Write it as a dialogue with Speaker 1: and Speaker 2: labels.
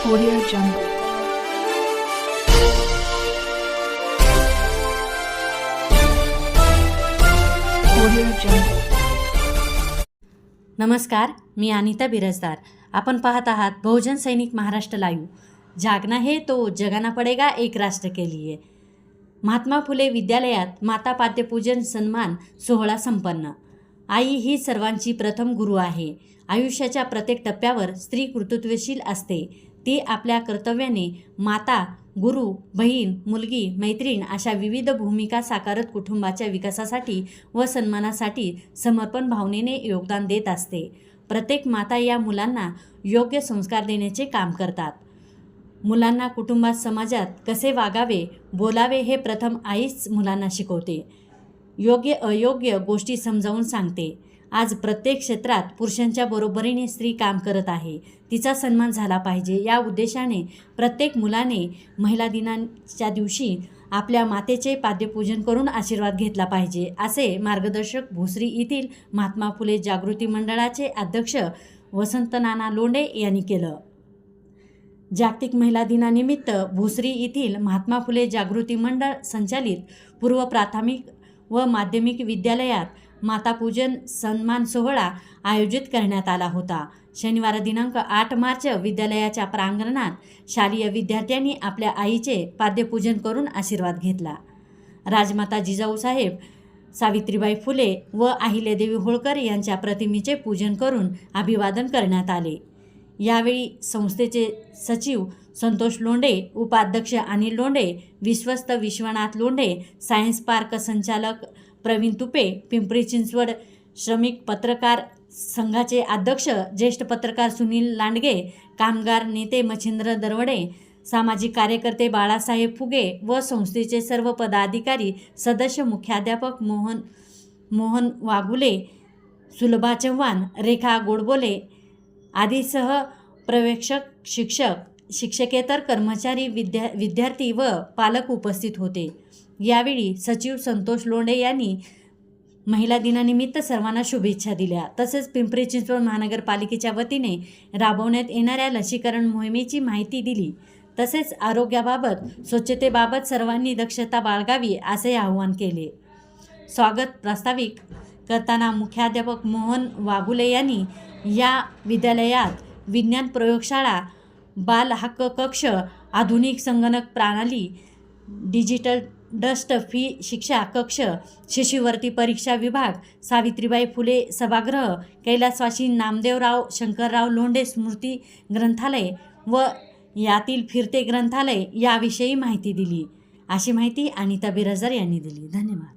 Speaker 1: Audio Jungle. Audio Jungle.
Speaker 2: नमस्कार मी अनिता बिरजदार आपण पाहत आहात बहुजन सैनिक महाराष्ट्र लाईव्ह. जागना हे तो जगाना पडेगा एक राष्ट्र के लिए. महात्मा फुले विद्यालयात माता पाद्यपूजन सन्मान सोहळा संपन्न. आई ही सर्वांची प्रथम गुरु आहे. आयुष्याच्या प्रत्येक टप्प्यावर स्त्री कर्तृत्वशील असते. ती आपल्या कर्तव्याने माता गुरु बहीण मुलगी मैत्रीण अशा विविध भूमिका साकारत कुटुंबाच्या विकासासाठी व सन्मानासाठी समर्पण भावनेने योगदान देत असते. प्रत्येक माता या मुलांना योग्य संस्कार देण्याचे काम करतात. मुलांना कुटुंबात समाजात कसे वागावे बोलावे हे प्रथम आईच मुलांना शिकवते. योग्य अयोग्य गोष्टी समजावून सांगते. आज प्रत्येक क्षेत्रात पुरुषांच्या बरोबरीने स्त्री काम करत आहे. तिचा सन्मान झाला पाहिजे. या उद्देशाने प्रत्येक मुलाने महिला दिनाच्या दिवशी आपल्या मातेचे पाद्यपूजन करून आशीर्वाद घेतला पाहिजे असे मार्गदर्शक भोसरी येथील महात्मा फुले जागृती मंडळाचे अध्यक्ष वसंत नाना लोंडे यांनी केलं. जागतिक महिला दिनानिमित्त भोसरी येथील महात्मा फुले जागृती मंडळ संचालित पूर्व प्राथमिक व माध्यमिक विद्यालयात मातापूजन सन्मान सोहळा आयोजित करण्यात आला होता. शनिवार दिनांक आठ मार्च विद्यालयाच्या प्रांगणात शालेय विद्यार्थ्यांनी आपल्या आईचे पाद्यपूजन करून आशीर्वाद घेतला. राजमाता जिजाऊसाहेब सावित्रीबाई फुले व अहिल्यादेवी होळकर यांच्या प्रतिमेचे पूजन करून अभिवादन करण्यात आले. यावेळी संस्थेचे सचिव संतोष लोंढे उपाध्यक्ष अनिल लोंढे विश्वस्त विश्वनाथ लोंढे सायन्स पार्क संचालक प्रवीण तुपे पिंपरी चिंचवड श्रमिक पत्रकार संघाचे अध्यक्ष ज्येष्ठ पत्रकार सुनील लांडगे कामगार नेते मच्छिंद्र दरवडे सामाजिक कार्यकर्ते बाळासाहेब फुगे व संस्थेचे सर्व पदाधिकारी सदस्य मुख्याध्यापक मोहन मोहन वाघुले सुलभा चव्हाण रेखा गोडबोले आदीसह प्रवेक्षक शिक्षक शिक्षकेतर कर्मचारी विद्या विद्यार्थी व पालक उपस्थित होते. यावेळी सचिव संतोष लोंढे यांनी महिला दिनानिमित्त सर्वांना शुभेच्छा दिल्या. तसेच पिंपरी चिंचवड महानगरपालिकेच्या वतीने राबवण्यात येणाऱ्या लसीकरण मोहिमेची माहिती दिली. तसेच आरोग्याबाबत स्वच्छतेबाबत सर्वांनी दक्षता बाळगावी असे आवाहन केले. स्वागत प्रास्ताविक करताना मुख्याध्यापक मोहन वाघुले यांनी या विद्यालयात विज्ञान प्रयोगशाळा बाल हक्क कक्ष आधुनिक संगणक प्रणाली डिजिटल डस्ट फी शिक्षा कक्ष शिष्यवर्ती परीक्षा विभाग सावित्रीबाई फुले सभागृह कैलासवासी नामदेवराव शंकरराव लोंढे स्मृती ग्रंथालय व यातील फिरते ग्रंथालय याविषयी माहिती दिली. अशी माहिती अनिता बिराजर यांनी दिली. धन्यवाद.